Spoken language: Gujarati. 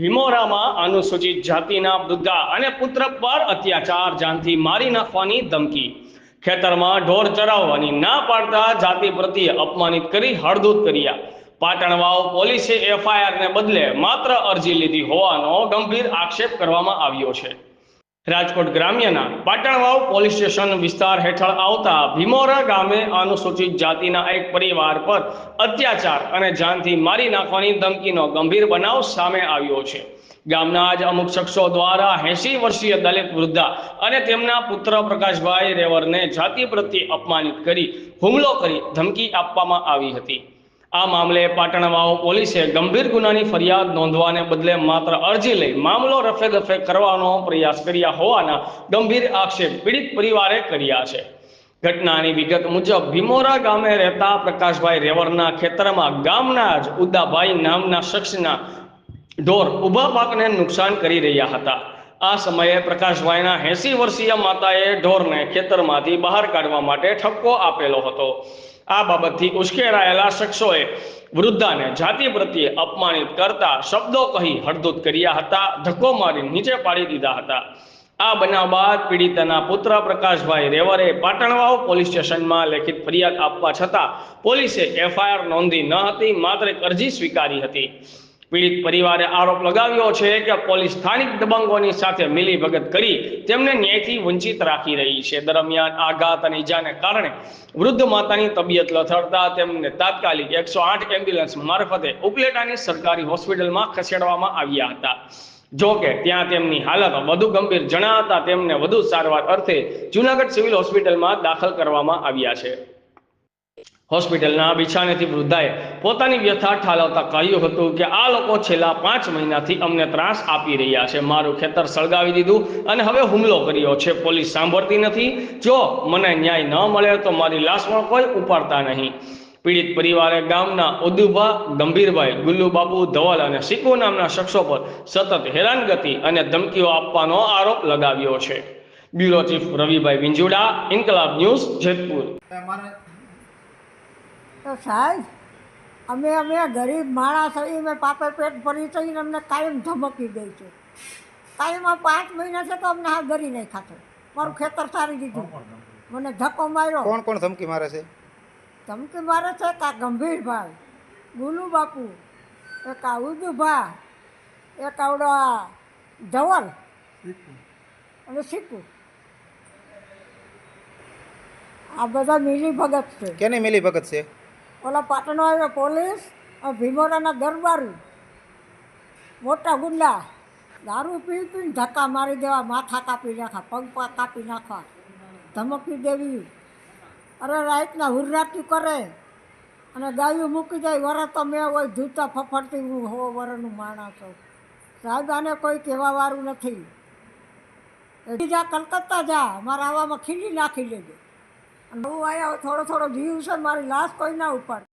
ભીમોરામાં અનુસૂચિત જાતિના વૃદ્ધા અને પુત્ર પર અત્યાચાર જાનથી મારી નાખવાની ધમકી. ખેતરમાં ઢોર ચરાવવાની ના પાડતા જાતિ પ્રત્યે અપમાનિત કરી હળદૂત કર્યા. પાટણવાવ પોલીસે એફઆઈઆરને બદલે માત્ર અરજી લીધી હોવાનો ગંભીર આક્ષેપ કરવામાં આવ્યો છે. રાજકોટ ગ્રામ્યના પાટણવાવ પોલીસ સ્ટેશન વિસ્તાર હેઠળ આવતા ભીમોરા ગામે અનુસૂચિત જાતિના એક પરિવાર પર અત્યાચાર અને જાનથી મારી નાખવાની ધમકીનો ગંભીર બનાવ સામે આવ્યો છે. ગામના જ અમુક શખ્સો દ્વારા એસી વર્ષીય દલિત વૃદ્ધા અને તેમના પુત્ર પ્રકાશભાઈ રેવરને જાતિ પ્રત્યે અપમાનિત કરી હુમલો કરી ધમકી આપવામાં આવી હતી. આ મામલે પાટણવાઓ પોલીસે ગંભીર ગુનાની ફરિયાદ નોંધવાને બદલે માત્ર અરજી લઈ મામલો રફે દફે કરવાનો પ્રયાસ કર્યા હોવાના ગંભીર આક્ષેપ પીડિત પરિવારે કર્યા છે. ઘટનાની વિગત મુજબ ભીમોરા ગામે રહેતા પ્રકાશભાઈ રેવરના ખેતરમાં ગામના જ ઉદાભાઈ નામના શખ્સના ઢોર ઊભા પાકને નુકસાન કરી રહ્યા હતા. આ સમયે પ્રકાશભાઈના એંસી વર્ષીય માતાએ ઢોરને ખેતરમાંથી બહાર કાઢવા માટે ઠપકો આપેલો હતો. આ બાબતથી ઉશ્કેરાયેલા શખ્સોએ વૃદ્ધાને જાતિ પ્રત્યે અપમાનિત કરતા શબ્દો કહી હળદૂત કર્યા હતા, ધક્કો મારી નીચે પાડી દીધા હતા. આ બનાવ બાદ પીડિતાના પુત્ર પ્રકાશભાઈ રેવરે પાટણવાવ પોલીસ સ્ટેશનમાં લેખિત ફરિયાદ આપવા છતાં પોલીસે એફઆઈઆર નોંધી ન હતી, માત્ર અરજી સ્વીકારી હતી. પીડિત પરિવારે આરોપ લગાવ્યો છે કે પોલીસ સ્થાનિક દબંગોની સાથે મિલીભગત કરી તેમને ન્યાયથી વંચિત રાખી રહી છે. દરમિયાન આઘાત અને ઈજાને કારણે વૃદ્ધ માતાની તબિયત લથડતા તેમને તાત્કાલિક એકસો આઠ એમ્બ્યુલન્સ મારફતે ઉપલેટાની સરકારી હોસ્પિટલમાં ખસેડવામાં આવ્યા હતા. જો કે ત્યાં તેમની હાલત વધુ ગંભીર જણાતા તેમને વધુ સારવાર અર્થે જૂનાગઢ સિવિલ હોસ્પિટલમાં દાખલ કરવામાં આવ્યા છે. હોસ્પિટલના બિછાનેથી વૃદ્ધાએ પોતાની વ્યથા ઠાલવતા કહ્યું હતું કે આ લોકો છેલ્લા પાંચ મહિનાથી અમને ત્રાસ આપી રહ્યા છે. મારું ખેતર સળગાવી દીધું અને હવે હુમલો કર્યો છે. પોલીસ સાંભળતી નથી. જો મને ન્યાય ન મળે તો મારી લાશ પણ કોઈ ઉપાડતા નહીં. પીડિત પરિવારે ગામના ઉદુભા, ગંભીરભાઈ, ગુલ્લુબાબુ, ધવલ અને સિકુ નામના શખ્સો પર સતત હેરાનગતિ અને ધમકીઓ આપવાનો આરોપ લગાવ્યો છે. બ્યુરો ચીફ રવિભાઈ વિંજુડા, ઇન્કલાબ ન્યૂઝ જેતપુર. તો સાહેબ અમે અમે ગરીબ માણસ છીએ અમે પાપે પેટ ભરી થઈને અમને કાયમ ધમકી દે છે. કાયમ આ પાંચ મહિના છે તો અમને હા ગરી નહીં ખાતો. મારું ખેતર સારી દીધું. મને ધક્કો માર્યો. કોણ કોણ ધમકી મારે છે? ધમકી મારે છે કા ગંભીર ગંભીરભાઈ ગુલુ બાપુ એક આ ઉદુભા એક આવડો આ ધવલ અને સિક્કુ આ બધા મિલી ભગત છે. કેને મિલી ભગત છે? ઓલા પાટણો આવ્યો પોલીસ ભીમોરાના દરબારી. મોટા ગુંડા. દારૂ પી પીને ધક્કા મારી દેવા, માથા કાપી નાખા પગ કાપી નાખવા. ધમકી દેવી. અરે રાતના હુર્રાટી કરે. અને ગાયું મૂકી જાય વરસ તો મેં હોય જૂતા ફફડતી, હું હો વરનું માણસ છું. સાહેબ કોઈ કહેવા વાળું નથી જા કલકત્તા જા મારા આવામાં ખીલી નાખી લેજે. હું અહીંયા થોડો થોડો જીવ છે મારી લાશ કોઈ ના ઉપાડ